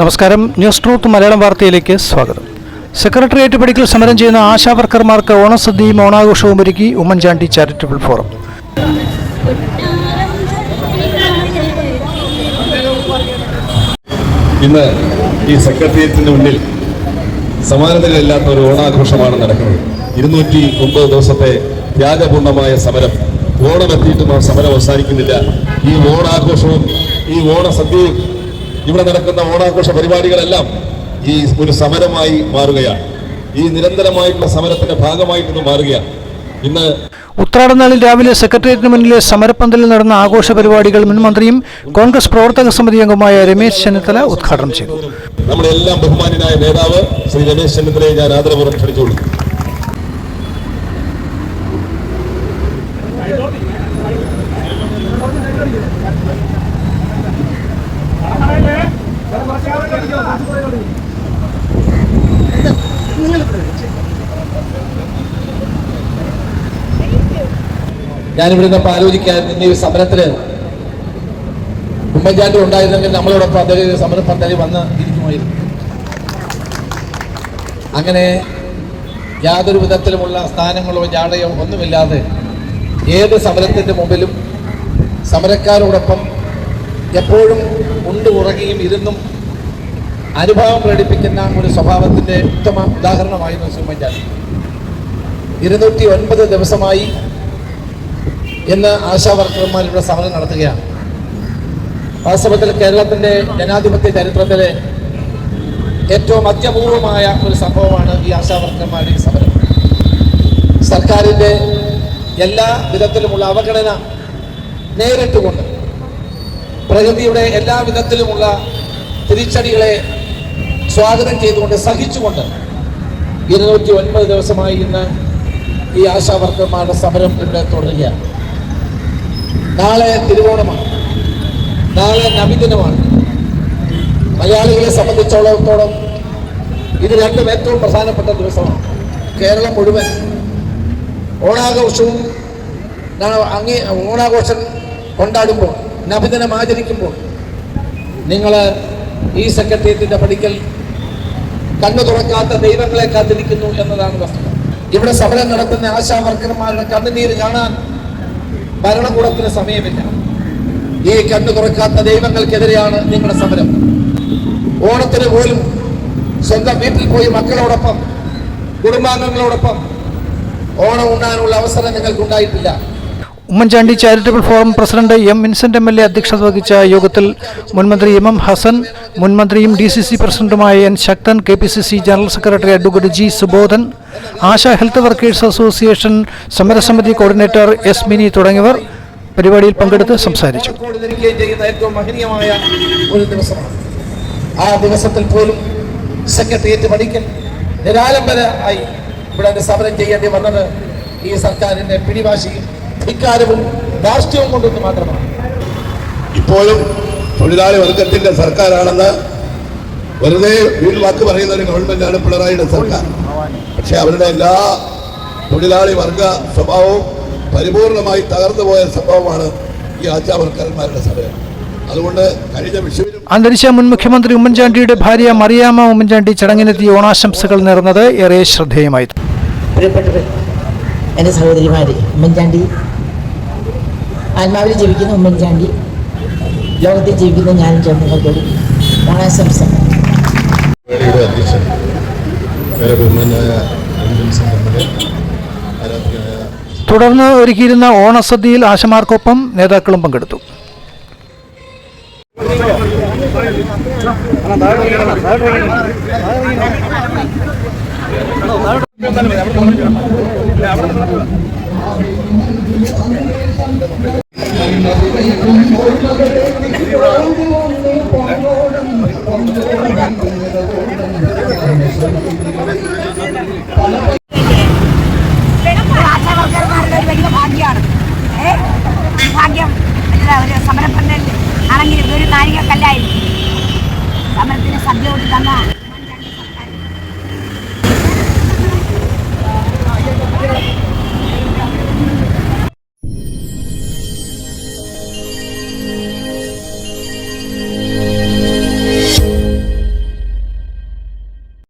നമസ്കാരം. News truth Malayalam വാർത്തയിലേക്ക് സ്വാഗതം. സെക്രട്ടേറിയറ്റ് പടിക്കൽ സമരം ചെയ്യുന്ന ആശാ വർക്കർമാർക്ക് ഓണസദ്യയും ഓണാഘോഷവും ഒരുക്കി ഉമ്മൻചാണ്ടി ചാരിറ്റബിൾ ഫോറം. ഇന്ന് ഈ സെക്രട്ടേറിയറ്റിന് മുന്നിൽ സമാനതകളില്ലാത്ത ഒരു ഓണാഘോഷമാണ് നടക്കുന്നത്. ഇരുന്നൂറ്റി ഒമ്പത് ദിവസത്തെ ത്യാഗപൂർണമായ സമരം. ഓണമെത്തിയിട്ടും ആ സമരം അവസാനിക്കുന്നില്ല. ഈ ഓണാഘോഷവും ഈ ഓണസദ്യയും ഇവിടെ നടക്കുന്ന ഓണാഘോഷ പരിപാടികളെല്ലാം ഈ ഒരു സമരമായി മാറുകയാണ്. ഈ നിരന്തരമായിട്ടുള്ള സമരത്തിന്റെ ഭാഗമായിട്ട് മാറുകയാണ്. ഇന്ന് ഉത്രാടനാളിൽ രാവിലെ സെക്രട്ടേറിയറ്റിന് മുന്നിലെ സമരപ്പന്തലിൽ നടന്ന ആഘോഷ പരിപാടികൾ മുൻമന്ത്രിയും കോൺഗ്രസ് പ്രവർത്തക സമിതി അംഗമായ രമേശ് ചെന്നിത്തല ഉദ്ഘാടനം ചെയ്തു. നമ്മുടെ എല്ലാം ബഹുമാനായ നേതാവ് ശ്രീ രമേശ് ചെന്നിത്തലയെ ഞാൻ ആദരപൂർവം ക്ഷണിച്ചോളൂ ഞാനിവിടെ നിന്ന് ആലോചിക്കാൻ ഇന്ന് ഈ സമരത്തിന് ഉമ്മൻചാണ്ടി ഉണ്ടായിരുന്നെങ്കിൽ നമ്മളോടൊപ്പം അദ്ദേഹം സമര വന്ന് ഇരിക്കുമായിരുന്നു. അങ്ങനെ യാതൊരു വിധത്തിലുമുള്ള സ്ഥാനങ്ങളോ ജാടയോ ഒന്നുമില്ലാതെ ഏത് സമരത്തിന്റെ മുമ്പിലും സമരക്കാരോടൊപ്പം എപ്പോഴും ഉണ്ട് ഉറങ്ങിയും ഇരുന്നും അനുഭവം പ്രകടിപ്പിക്കുന്ന ഒരു സ്വഭാവത്തിന്റെ ഉത്തമ ഉദാഹരണമായിരുന്നു ഉമ്മൻചാണ്ടി. ഇരുന്നൂറ്റി ഒൻപത് ദിവസമായി ഇന്ന് ആശാ വർക്കർമാർ ഇവിടെ സമരം നടത്തുകയാണ്. വാസ്തവത്തിൽ കേരളത്തിന്റെ ജനാധിപത്യ ചരിത്രത്തിലെ ഏറ്റവും അത്യപൂർവമായ ഒരു സംഭവമാണ് ഈ ആശാ വർക്കർമാരുടെ സമരം. സർക്കാരിന്റെ എല്ലാ വിധത്തിലുമുള്ള അവഗണന നേരിട്ടുകൊണ്ട് പ്രകൃതിയുടെ എല്ലാ വിധത്തിലുമുള്ള തിരിച്ചടികളെ സ്വാഗതം ചെയ്തുകൊണ്ട് സഹിച്ചുകൊണ്ട് ഇരുന്നൂറ്റി ഒൻപത് ദിവസമായി ഇന്ന് ഈ ആശാ വർക്കർമാരുടെ സമരം ഇവിടെ തുടരുകയാണ്. നാളെ തിരുവോണമാണ്. നാളെ നബിദിനമാണ് മലയാളികളെ സംബന്ധിച്ചോളത്തോളം ഇത് രണ്ടും ഏറ്റവും പ്രധാനപ്പെട്ട ദിവസമാണ്. കേരളം മുഴുവൻ ഓണാഘോഷവും അങ്ങേ ഓണാഘോഷം കൊണ്ടാടുമ്പോൾ നബിദിനം ആചരിക്കുമ്പോൾ നിങ്ങൾ ഈ സെക്രട്ടേറിയറ്റിന്റെ പഠിക്കൽ കണ്ണു തുറക്കാത്ത ദൈവങ്ങളെ കാത്തിരിക്കുന്നു എന്നതാണ് വസ്തുത ഇവിടെ സമരം നടത്തുന്ന ആശാ വർക്കർമാരുടെ കണ്ണുനീര് കാണാൻ ഭരണകൂടത്തിന് സമയമില്ല. ഈ കണ്ണു തുറക്കാത്ത ദൈവങ്ങൾക്കെതിരെയാണ് നിങ്ങളുടെ സമരം. ഓണത്തിന് പോലും സ്വന്തം വീട്ടിൽ പോയി മക്കളോടൊപ്പം കുടുംബാംഗങ്ങളോടൊപ്പം ഓണം ഉണ്ണാനുള്ള അവസരം നിങ്ങൾക്കുണ്ടായിട്ടില്ല. Oommen Chandy charitable forum president M Vincent M L A അധ്യക്ഷത വഹിച്ച യോഗത്തിൽ മുൻമന്ത്രി എം എം ഹസൻ മുൻമന്ത്രിയും ഡി സി സി പ്രസിഡന്റുമായ N Sakthan K P C C general secretary advocate G Subodhan ASHA health workers association സമരസമിതി കോർഡിനേറ്റർ എസ് മിനി തുടങ്ങിയവർ പരിപാടിയിൽ പങ്കെടുത്ത് സംസാരിച്ചു. ആ ദിവസത്തിൽ പോലും സെക്രട്ടേറിയറ്റ് നിരാലംബര ആയി ഇവിടെ സമരം ചെയ്യേണ്ടി വന്നത് ഈ സർക്കാരിന്റെ പിടിവാശിയും ധിക്കാരവും ധാർഷ്ട്യവും കൊണ്ടൊന്ന് മാത്രമാണ്. ഇപ്പോഴും തൊഴിലാളി വർഗത്തിന്റെ സർക്കാരാണെന്ന് വെറുതെ വീട് വാക്ക് പറയുന്ന ഒരു ഗവൺമെന്റാണ് പിണറായിയുടെ സർക്കാർ. പക്ഷെ അവരുടെ എല്ലാ തൊഴിലാളി വർഗ സ്വഭാവവും പരിപൂർണമായി തകർന്നുപോയ സംഭവമാണ് ഈ ആശാവർക്കർമാരുടെ സമയം അതുകൊണ്ട് കഴിഞ്ഞ വിഷുവിനും അന്തരിച്ച മുൻ മുഖ്യമന്ത്രി ഉമ്മൻചാണ്ടിയുടെ ഭാര്യ മറിയാമ്മ ഉമ്മൻചാണ്ടി ചടങ്ങിനെത്തി ഓണാശംസകൾ നേർന്നത് ഏറെ ശ്രദ്ധേയമായിരുന്നു. പ്രിയപ്പെട്ടവർ എന്റെ സഹോദരിമാർ ഉമ്മൻചാണ്ടി ആത്മാവിൽ ജീവിക്കുന്ന ഉമ്മൻചാണ്ടി ലോകത്തിൽ ജീവിക്കുന്ന ഞാനും ചേർന്നുകൊണ്ടൊരു തുടർന്ന് വേദിയുടെ അധ്യക്ഷൻ ഏറെ ബഹുമാനായ എം. ഭാഗ്യമാണ് ഭാഗ്യം. ഒരു സമരപ്രകടനം ആണെങ്കിൽ ഒരു നാഴികക്കല്ലായിരുന്നു സമരത്തിന് സദ്യ കൂടി തന്ന